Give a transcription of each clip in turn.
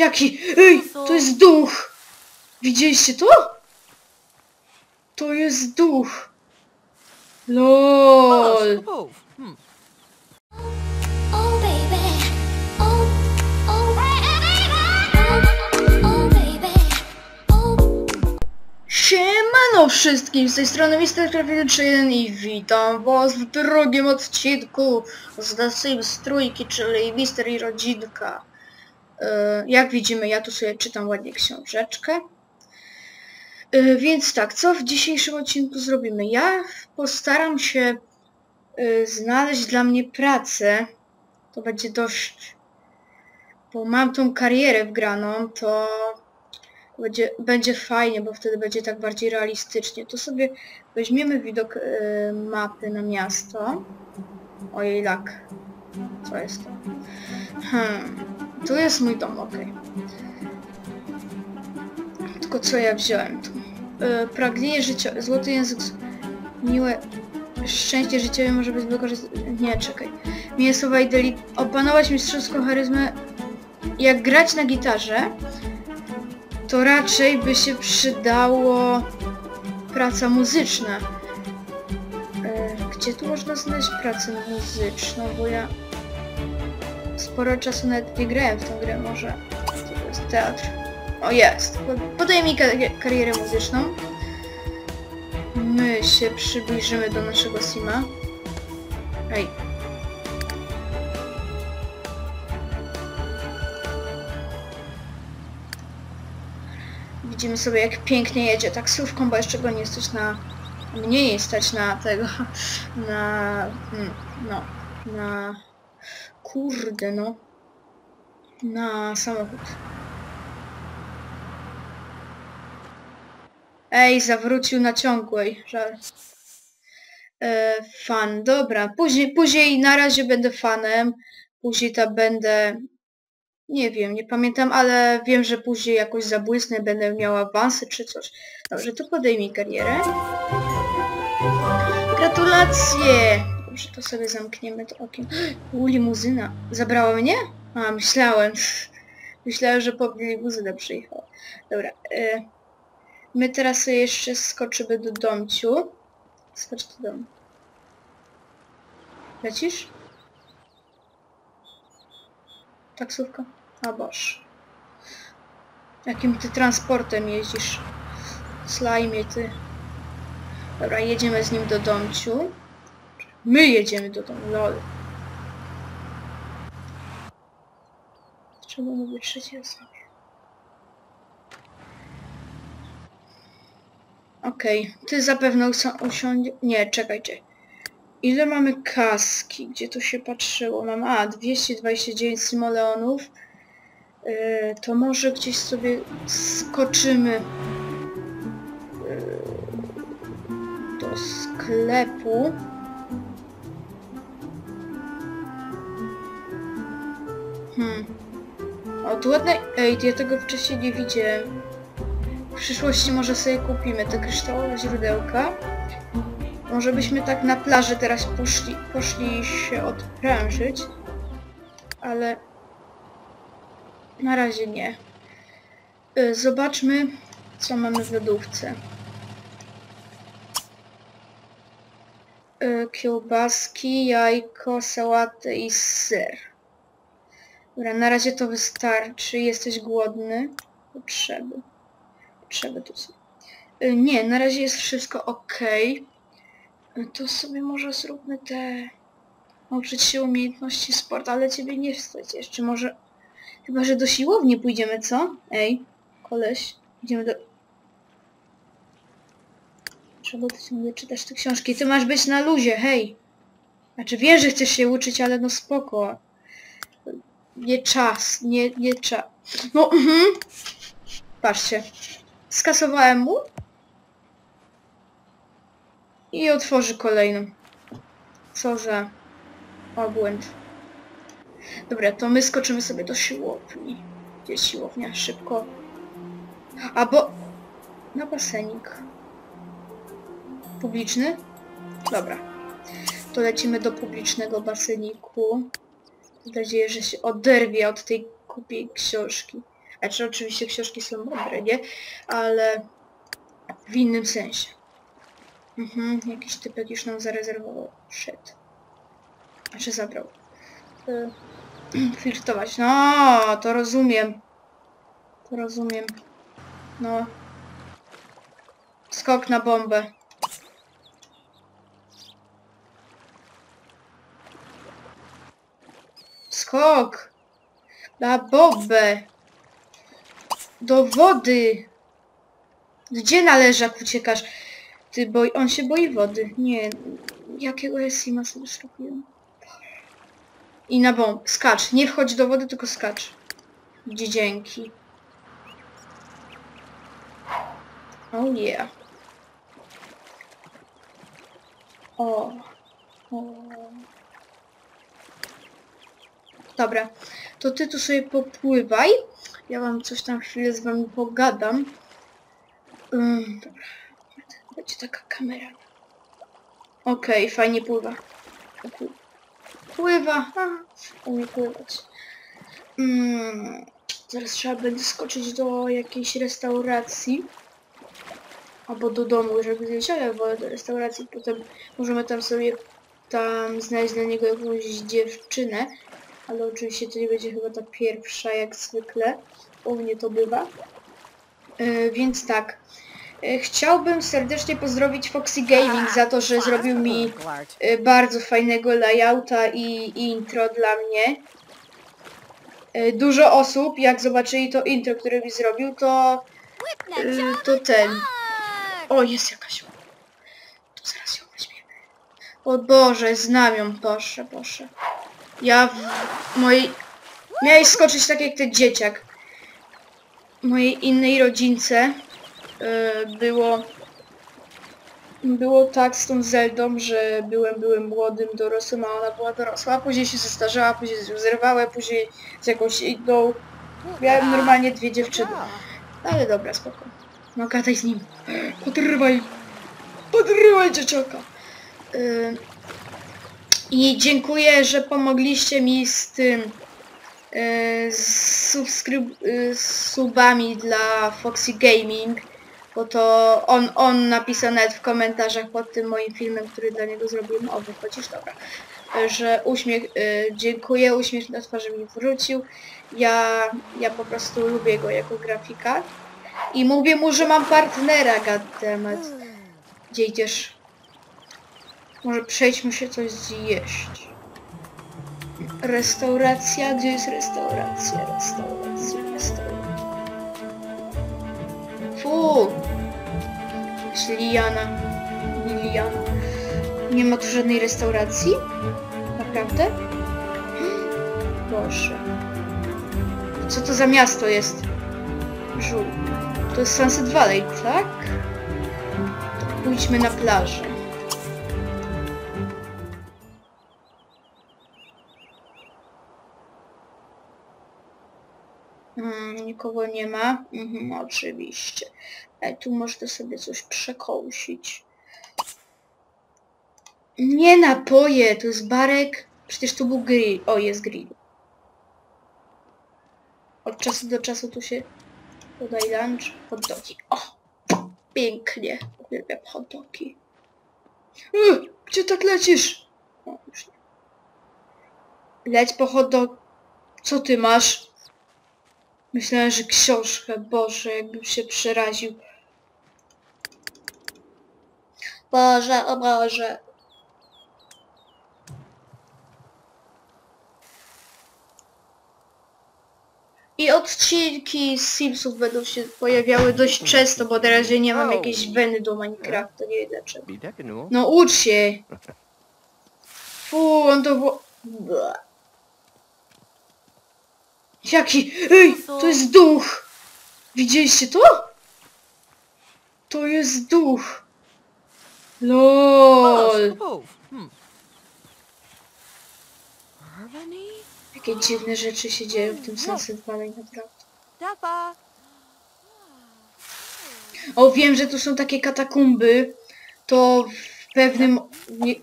Jaki? Ej, to jest duch! Widzieliście to? To jest duch. LOL. Hmm. Oh baby, oh oh Siemano wszystkim, z tej strony Mr. Traffic 31 i witam was w drugim odcinku z The Sims trójki, czyli Mister i Rodzinka. E, Jak widzimy, ja tu sobie czytam ładnie książeczkę. E, Więc tak, co w dzisiejszym odcinku zrobimy? Ja postaram się e, znaleźć dla mnie pracę. To będzie dość... Bo mam tą karierę wgraną, to będzie, będzie fajnie, bo wtedy będzie tak bardziej realistycznie. To sobie weźmiemy widok mapy na miasto. Ojej, lak. Co jest to? Hmm. Tu jest mój dom, okej. Tylko co ja wziąłem tu? E, pragnienie życia, złoty język, miłe szczęście życiowe może być wykorzystane... Nie, czekaj. Mięsowa i deli... Opanować mistrzowską charyzmę. Jak grać na gitarze, to raczej by się przydało praca muzyczna. E, Gdzie tu można znaleźć pracę muzyczną, bo ja sporo czasu nawet nie grałem w tą grę, może to jest teatr. O jest! Po- Podaj mi kar- karierę muzyczną. My się przybliżymy do naszego Sima. Ej. Widzimy sobie jak pięknie jedzie taksówką, bo jeszcze go nie stać na... Mnie nie stać na tego... Na... mm, No... Na... Kurde no. Na samochód. Ej, zawrócił na ciągłej. Żal. E, fan, dobra. Później, później na razie będę fanem. Później to będę nie wiem, nie pamiętam, ale wiem, że później jakoś zabłysnę, będę miała awansy czy coś. Dobrze, to podejmij karierę. Gratulacje! Dobrze, to sobie zamkniemy to okiem. U, limuzyna. Zabrała mnie? A, myślałem. Myślałem, że po mnie limuzyna przyjechała. Dobra. E, my teraz jeszcze skoczymy do domciu. Skocz do domu. Lecisz? Taksówka? A boż. Jakim ty transportem jeździsz? Slajmie ty. Dobra, jedziemy z nim do domciu. My jedziemy do domu, lol. Trzeba mówić trzeciej osobie. Okej, ty zapewne usiądzie... Nie, czekajcie. Ile mamy kaski? Gdzie to się patrzyło? Mam, a, 229 simoleonów. Yy, to może gdzieś sobie skoczymy yy, do sklepu. Hmm. O, tu ładne... Ej, ja tego wcześniej nie widziałem. W przyszłości może sobie kupimy te kryształowe źródełka. Może byśmy tak na plaży teraz poszli, poszli się odprężyć, ale na razie nie. Y, Zobaczmy, co mamy w lodówce. Y, Kiełbaski, jajko, sałatę i ser. Dobra, na razie to wystarczy. Jesteś głodny? Potrzeby. Potrzeby tu są. Y, Nie, na razie jest wszystko ok. To sobie może zróbmy te... Nauczyć się umiejętności sport, ale ciebie nie wstać jeszcze. Może... Chyba, że do siłowni pójdziemy, co? Ej, koleś. Idziemy do... Czego ty ciągle czytasz te książki? Ty masz być na luzie, hej! Znaczy wiem, że chcesz się uczyć, ale no spoko. Nie czas, nie, nie czas. No, mhm. Patrzcie. Skasowałem mu i otworzy kolejną. Co za obłęd. Dobra, to my skoczymy sobie do siłowni. Gdzie siłownia? Szybko. Albo na basenik. Publiczny? Dobra. To lecimy do publicznego baseniku. Mam nadzieję, że się oderwie od tej kupiej książki. Znaczy oczywiście książki są mądre, nie? Ale w innym sensie. Mhm, jakiś typek już nam zarezerwował. Shit. Znaczy zabrał. Y, flirtować. No, to rozumiem. To rozumiem. No. Skok na bombę. Skok! Na bombę! Do wody! Gdzie na leżak uciekasz? Ty boi... On się boi wody. Nie. Jakiego Esima sobie zrobiłem? I na bomb. Skacz. Nie wchodź do wody, tylko skacz. Gdzie dzięki. Oh yeah. O. o. Dobra, to ty tu sobie popływaj. Ja wam coś tam chwilę z wami pogadam. Ym, dobra, będzie taka kamera. Okej, fajnie pływa. Pły- Pływa, umie pływać. Mm, zaraz trzeba będzie skoczyć do jakiejś restauracji. Albo do domu, żeby zjeść, albo do restauracji. Potem możemy tam sobie tam znaleźć dla niego jakąś dziewczynę. Ale oczywiście to nie będzie chyba ta pierwsza jak zwykle. U mnie to bywa. E, więc tak. E, chciałbym serdecznie pozdrowić Foxy Gaming za to, że zrobił mi e, bardzo fajnego layouta i, i intro dla mnie. Dużo osób, jak zobaczyli to intro, które mi zrobił, to, to ten. O, jest jakaś. To zaraz ją weźmiemy. O Boże, znam ją, proszę, proszę. Ja mojej... Miałeś skoczyć tak jak ten dzieciak. Mojej innej rodzince e, było... Było tak z tą Zeldą, że byłem, byłem młodym, dorosłym, a ona była dorosła, później się zestarzała, później zerwała, później z jakąś inną... Miałem normalnie dwie dziewczyny. Ale dobra, spoko. No gadaj z nim. Podrywaj. Podrywaj dzieciaka. Yy, I dziękuję, że pomogliście mi z tym subskryb- yy, z subami dla Foxy Gaming. Bo to on, on napisał nawet w komentarzach pod tym moim filmem, który dla niego zrobiłem. O, wychodzisz, dobra. Yy, Że uśmiech, dziękuję, uśmiech na twarzy mi wrócił. Ja, ja po prostu lubię go jako grafika. I mówię mu, że mam partnera, goddammit. Gdzie idziesz? Może przejdźmy się coś zjeść. Restauracja? Gdzie jest restauracja? Restauracja, restauracja. Fu! Jest Liana. Nie ma tu żadnej restauracji? Naprawdę? Boże. Co to za miasto jest? Żół. To jest Sunset Valley, tak? To pójdźmy na plażę. Mm, nikogo nie ma? Mhm, oczywiście. Ej, tu można sobie coś przekąsić. Nie napoje, to jest barek. Przecież tu był grill. O, jest grill. Od czasu do czasu tu się podaj lunch, hot dogi. O! Pięknie. Uwielbiam hot dogi. Yy, gdzie tak lecisz? O. Leć po hot dog. Co ty masz? Myślałem, że książkę. Boże, jakbym się przeraził. Boże, o Boże. I odcinki z Simsów będą się pojawiały dość często, bo razie nie mam jakiejś weny do Minecrafta, nie wiem dlaczego. Nu. No ucz się! Fu, on to było... Jaki... Ej, to jest duch! Widzieliście to? To jest duch! LOL! Jakie dziwne rzeczy się dzieją w tym Sunset Valley, naprawdę. O, wiem, że tu są takie katakumby. To w pewnym... Nie...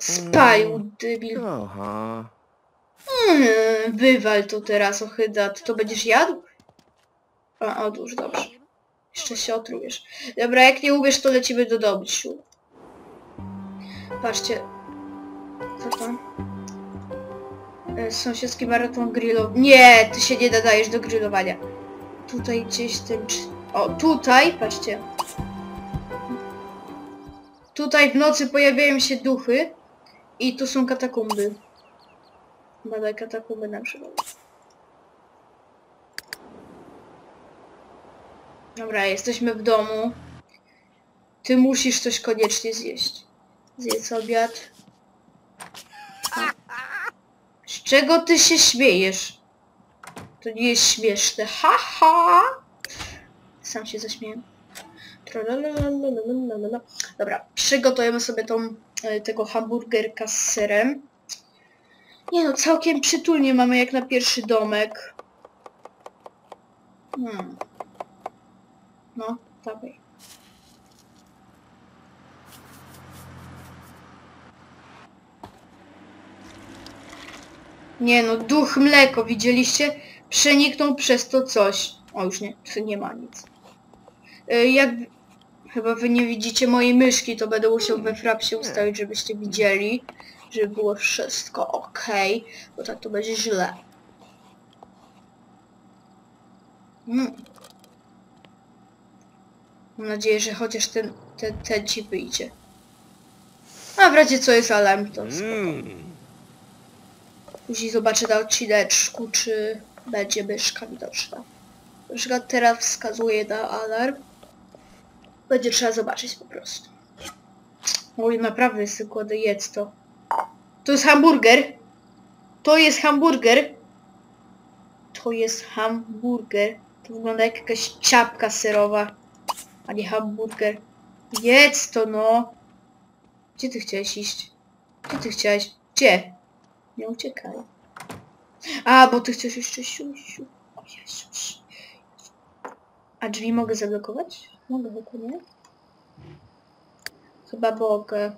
Spalił, debil. Aha. Hmm, wywal to teraz, ochyda. Ty to będziesz jadł? A, odłóż, dobrze. Jeszcze się otrujesz. Dobra, jak nie umiesz, to lecimy do domu, siu. Patrzcie. Co tam? E, Sąsiedzki maraton grillowy. Nie, ty się nie nadajesz do grillowania. Tutaj gdzieś ten... O, tutaj, patrzcie. Tutaj w nocy pojawiają się duchy. I tu są katakumby. Badaj katakumby na przykład. Dobra, jesteśmy w domu. Ty musisz coś koniecznie zjeść. Zjedz obiad. Z czego ty się śmiejesz? To nie jest śmieszne. Ha ha! Sam się zaśmiałem. Dobra, przygotujemy sobie tą, e, tego hamburgerka z serem. Nie no, całkiem przytulnie mamy jak na pierwszy domek. Hmm. No, dawaj. Nie no, duch mleko, widzieliście? Przeniknął przez to coś. O, już nie, tu nie ma nic. E, Jak... Chyba wy nie widzicie mojej myszki, to będę musiał we frapsie ustawić, żebyście widzieli, żeby było wszystko ok, bo tak to będzie źle. Mm. Mam nadzieję, że chociaż ten, ten, ten ci wyjdzie. A w razie co jest alarm, to spoko. Później zobaczę na odcineczku, czy będzie myszka widoczna. Na przykład teraz wskazuje na alarm. Będzie trzeba zobaczyć po prostu. Oj, naprawdę jest głodny, jedz to. To jest hamburger. To jest hamburger. To jest hamburger. To wygląda jak jakaś ciapka serowa, a nie hamburger. Jedz to no. Gdzie ty chciałeś iść? Gdzie ty chciałeś? Gdzie? Nie uciekaj. A, bo ty chcesz jeszcze siusiu. O Jezus. A drzwi mogę zablokować? Mogę chyba, nie? Chyba mogę.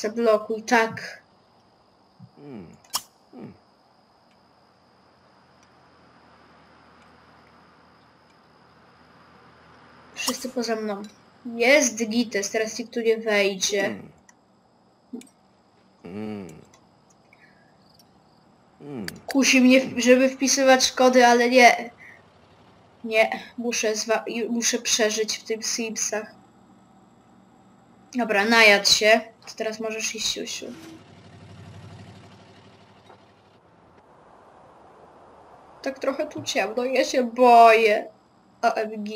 Zablokuj, tak. Wszyscy poza mną. Jest Gites, teraz nikt tu nie wejdzie. Kusi mnie, żeby wpisywać kody, ale nie. Nie, muszę, muszę przeżyć w tym Simsach. Dobra, najadł się. To teraz możesz iść, siusiu. Tak trochę tu ciemno, ja się boję. OMG.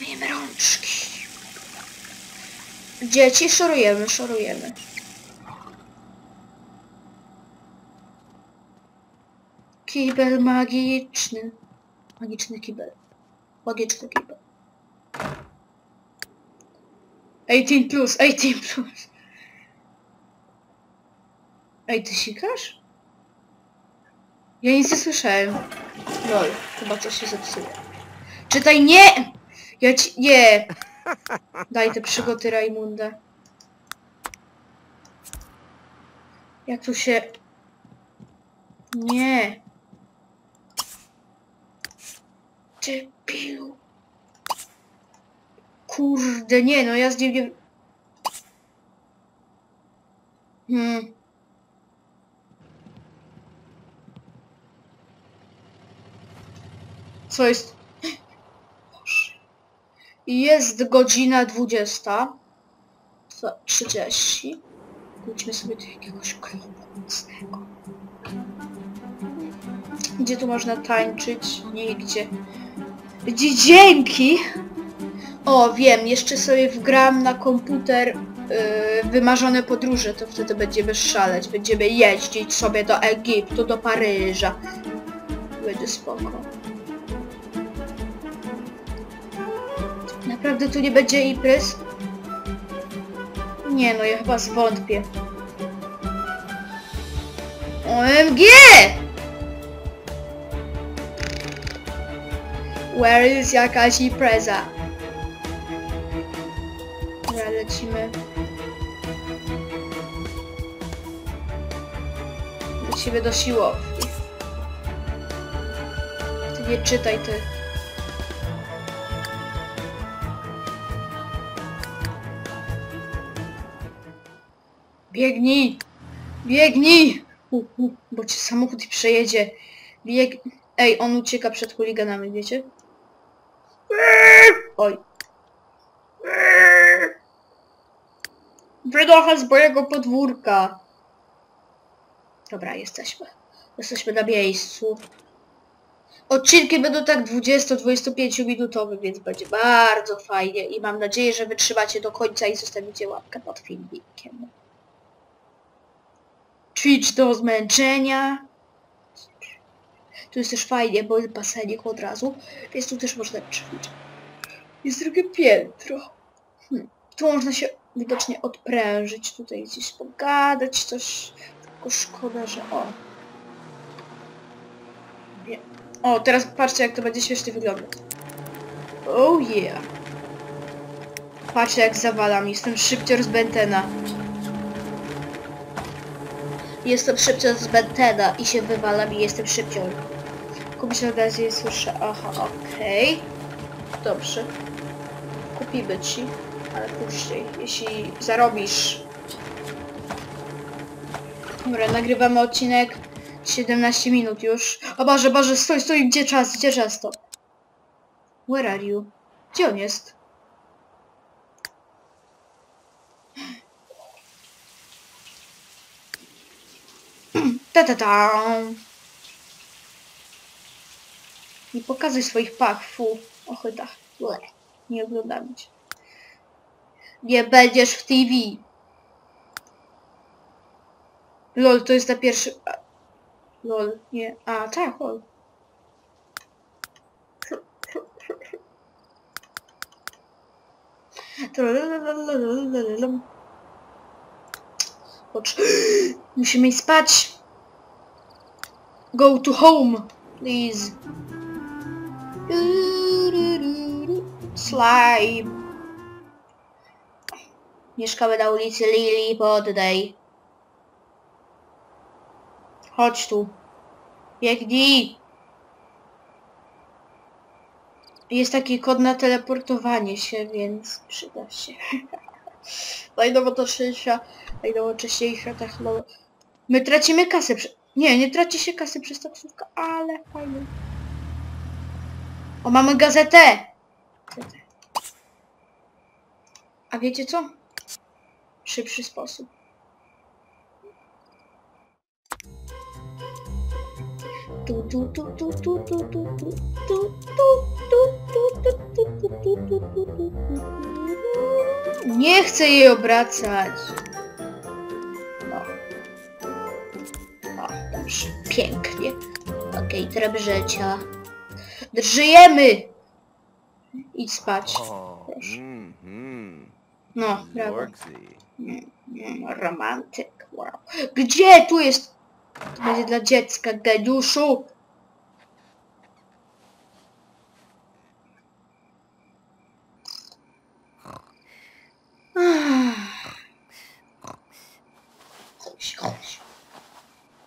Myjemy rączki. Dzieci, szorujemy, szorujemy. Kibel magiczny. Magiczny kibel. Magiczny kibel. 18 plus, 18 plus. Ej, ty sikasz? Ja nic nie słyszałem. Lol, chyba coś się zepsuje. Czytaj, nie! Ja ci... nie! Daj te przygoty Rajmunda. Jak tu się... Nie. Debilu. Kurde, nie, no ja z nim nie... Hmm. Co jest? Jest godzina 20. Co- 30. Pójdźmy sobie do jakiegoś klubu nocnego. Gdzie tu można tańczyć? Nigdzie. Gdzie dzięki! O, wiem, jeszcze sobie wgram na komputer yy, wymarzone podróże, to wtedy będziemy szaleć. Będziemy jeździć sobie do Egiptu, do Paryża. Będzie spoko. Naprawdę tu nie będzie imprez? Nie no, ja chyba zwątpię. OMG! Where is jakaś impreza? Lecimy. Lecimy do siłowni. Ty nie czytaj, ty. Biegnij! Biegnij! U, u, bo cię samochód przejedzie. Bieg... Ej, on ucieka przed chuliganami, wiecie? Oj. Wydocha z mojego podwórka. Dobra, jesteśmy. Jesteśmy na miejscu. Odcinki będą tak 20-25 minutowe, więc będzie bardzo fajnie i mam nadzieję, że wytrzymacie do końca i zostawicie łapkę pod filmikiem. Ćwicz do zmęczenia. Tu jest też fajnie, bo jest basenik od razu, więc tu też można ćwiczyć. Jest drugie piętro. Hmm. Tu można się widocznie odprężyć, tutaj gdzieś pogadać, coś. Tylko szkoda, że o. Nie. O, teraz patrzcie jak to będzie śmiesznie wyglądać. Oh yeah. Patrzcie jak zawalam, jestem szybcior z Bentena. Jestem szybcior z Bentena i się wywalam i jestem szybcior. Kupić razie słyszę, aha, okej. Dobrze. Kupimy ci, ale później, jeśli zarobisz. Dobra, nagrywamy odcinek 17 minut już. O Boże, Boże, stój, stój, gdzie czas, gdzie czas to? Where are you? Gdzie on jest? Ta ta ta. Nie pokazuj swoich pach, fu. Ochyda. Nie oglądam cię. Nie będziesz w TV. Lol, to jest na pierwszy... a, Lol, nie. A, tak, lol. Pocz... Musimy spać. Go to home, please. Slime. Mieszkamy na ulicy Lily Poddaj. Chodź tu. Biegnij. Jest taki kod na teleportowanie się, więc przyda się. Najnowocześniejsza, najnowocześniejsza technologia. My tracimy kasę. Nie, nie traci się kasy przez taksówkę, ale fajnie. O, mamy! Gazetę. A wiecie co? Szybszy sposób. Tu, tu, tu, tu, tu, tu, tu, tu, tu, tu, tu, tu, tu, tu, tu, tu, tu, tu, tu, tu. Nie chcę jej obracać. O. O, dobrze. Pięknie. Okej, tryb życia. Żyjemy! Idź spać. Oh, Proszę. mm-hmm. No, brawo. Romantyk, wow. Gdzie tu jest? To będzie dla dziecka, geniuszu.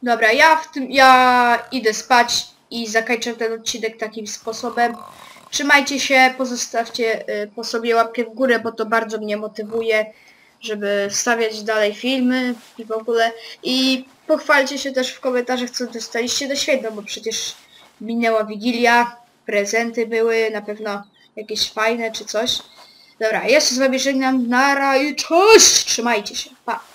Dobra, ja w tym, ja idę spać i zakończę ten odcinek takim sposobem. Trzymajcie się, pozostawcie y, po sobie łapkę w górę, bo to bardzo mnie motywuje, żeby stawiać dalej filmy i w ogóle. I pochwalcie się też w komentarzach, co dostaliście do święta, bo przecież minęła Wigilia, prezenty były, na pewno jakieś fajne czy coś. Dobra, się z wami żegnam, nara i cześć! Trzymajcie się, pa!